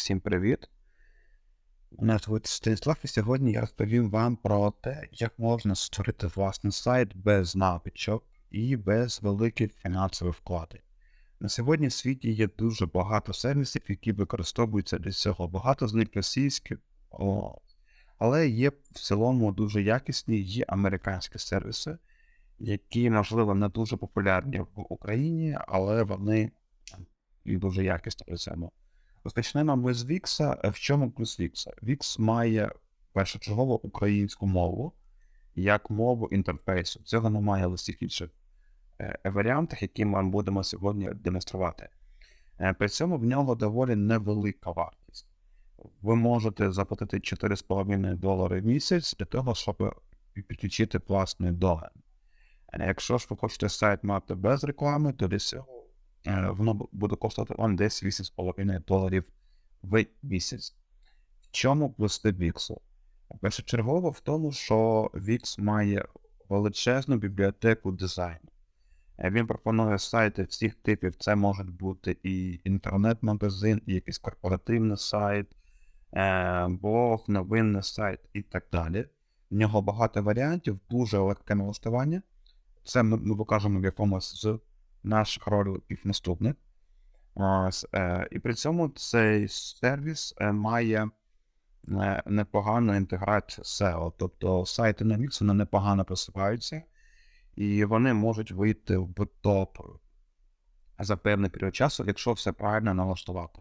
Всім привіт! Мене звуть Станіслав, і сьогодні я розповім вам про те, як можна створити власний сайт без навичок і без великих фінансових вкладень. На сьогодні в світі є дуже багато сервісів, які використовуються для цього. Багато з них російські, але є в цілому дуже якісні і американські сервіси, які, можливо, не дуже популярні в Україні, але вони і дуже якісні при цьому. Розпочнемо ми з Вікса. В чому плюс Вікса? Вікс має першочергово українську мову як мову інтерфейсу. Цього немає в усіх інших е, варіантах, які ми будемо сьогодні демонструвати. Е, При цьому в нього доволі невелика вартість. Ви можете заплатити 4,5 долари в місяць для того, щоб підключити власний домен. Е, Якщо ж ви хочете сайт мати без реклами, то для цього е, воно буде коштувати вам десь 8,5 доларів в місяць. В чому плюси Віксу? Першочергово в тому, що Wix має величезну бібліотеку дизайну. Е, Він пропонує сайти всіх типів. Це може бути і інтернет-магазин, і якийсь корпоративний сайт, е, блог, новинний сайт і так далі. В нього багато варіантів, дуже легке налаштування. Це ми покажемо в якомусь з наших роликів наступних. Е, і при цьому цей сервіс е, має е, непогану інтеграцію SEO. Тобто сайти на Wix вони непогано просуваються, і вони можуть вийти в топ за певний період часу, якщо все правильно налаштувати.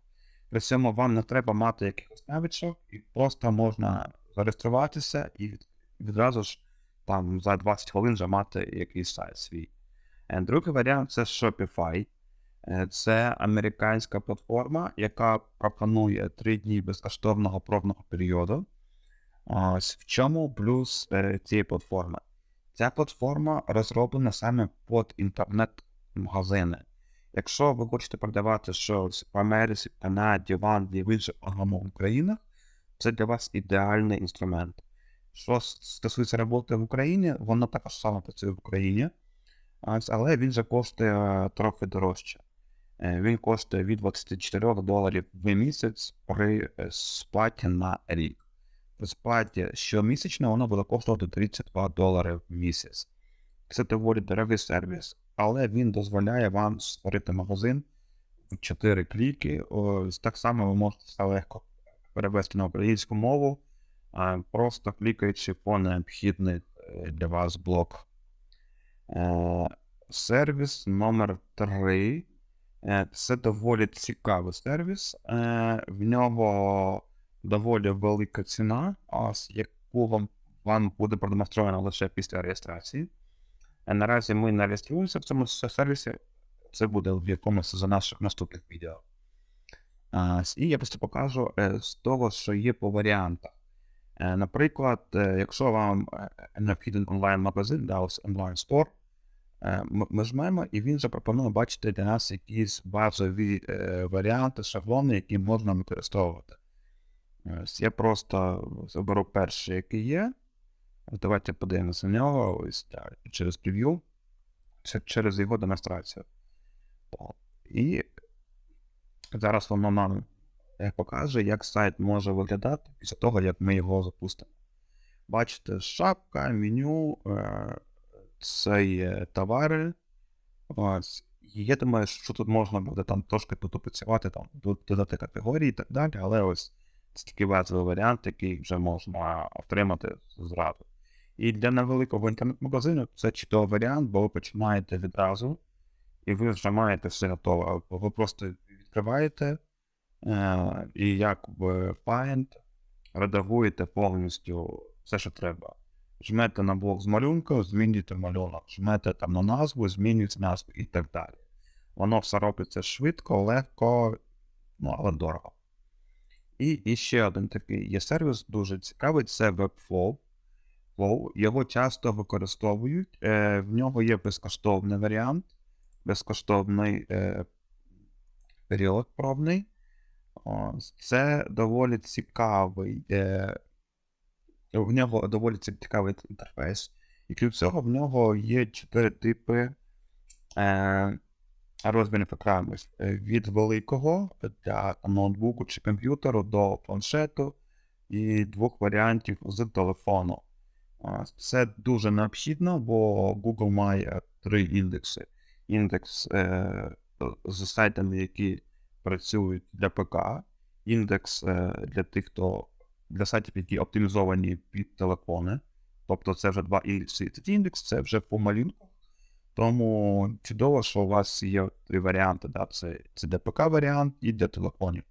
При цьому вам не треба мати якихось навичок, і просто можна зареєструватися і відразу ж там за 20 хвилин вже мати якийсь сайт свій. Е, Другий варіант це Shopify. Е, Це американська платформа, яка пропонує 3 дні безкоштовного пробного періоду. Ось в чому плюс е, цієї платформи? Ця платформа розроблена саме під інтернет-магазини. Якщо ви хочете продавати щось в Америці, Канаді, в Англії, в інших англомовних країнах, це для вас ідеальний інструмент. Що стосується роботи в Україні, воно також само працює в Україні, але він же коштує е, трохи дорожче. Е, Він коштує від 24 доларів в місяць при е, сплаті на рік. При сплаті щомісячно воно буде коштувати 32 долари в місяць. Це доволі дорогий сервіс, але він дозволяє вам створити магазин в 4 кліки. Так само ви можете легко перевести на українську мову, просто клікаючи по необхідний для вас блок. Е, Сервіс номер 3 Е, Це доволі цікавий сервіс. Е, В нього доволі велика ціна, яку вам, буде продемонстрована лише після реєстрації. Наразі ми не реєструємося в цьому сервісі. Це буде в якомусь з наших наступних відео. І я просто покажу з того, що є по варіантах. Наприклад, якщо вам необхіден онлайн-магазин, да, онлайн-стор, Ми ми жмемо, і він запропонує бачити для нас якісь базові е, варіанти, шаблони, які можна використовувати. Ось я просто оберу перший, який є. Давайте подивимося на нього ось так, через прев'ю, через його демонстрацію. І зараз воно нам е, покаже, як сайт може виглядати після того, як ми його запустимо. Бачите, шапка, меню, е, це є товари. Ось. І я думаю, що тут можна буде там трошки потупицювати, там, додати категорії і так далі, але ось це такий базовий варіант, який вже можна отримати зразу. І для невеликого інтернет-магазину це чудовий варіант, бо ви починаєте відразу, і ви вже маєте все готове. Ви просто відкриваєте е, і як в Paint редагуєте повністю все, що треба. Жмете на блок з малюнкою, змінюєте малюнок, жмете там на назву, змінюєте назву і так далі. Воно все робиться швидко, легко, ну, але дорого. І, і ще один такий є сервіс, дуже цікавий, це Webflow. Flow. Його часто використовують. Е, в нього є безкоштовний варіант, безкоштовний е, період пробний. Ось. Це доволі цікавий. Е, в нього доволі цікавий інтерфейс. І крім цього, в нього є чотири типи е, розмірів екрану від великого для ноутбуку чи комп'ютеру до планшету і двох варіантів з телефону. Це дуже необхідно, бо Google має три індекси. Індекс е, з сайтами, які працюють для ПК, індекс е, для тих, хто для сайтів, які оптимізовані під телефони. Тобто це вже два індекси. Третій індекс це вже по малюнках. Тому чудово, що у вас є три варіанти. Да? Це, це для ПК варіант і для телефонів.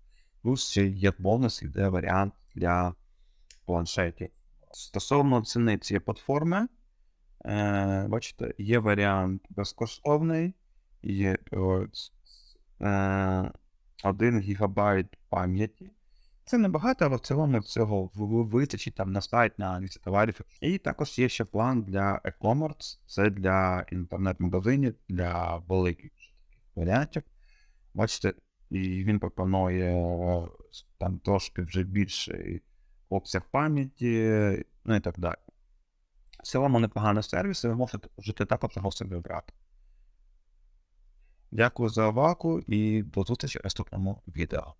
Плюс ще є бонус, іде варіант для планшетів. Стосовно ціни цієї платформи, е, бачите, є варіант безкоштовний, є е, 1 ГБ пам'яті. Це небагато, але в цілому цього вистачить там на сайт на 200 товарів. І також є ще план для e-commerce, це для інтернет-магазинів, для великих варіантів. Бачите, і він пропонує е, там трошки вже більший обсяг пам'яті, ну і так далі. В цілому непоганий сервіс, і ви можете жити також його собі обрати. Дякую за увагу і до зустрічі в наступному відео.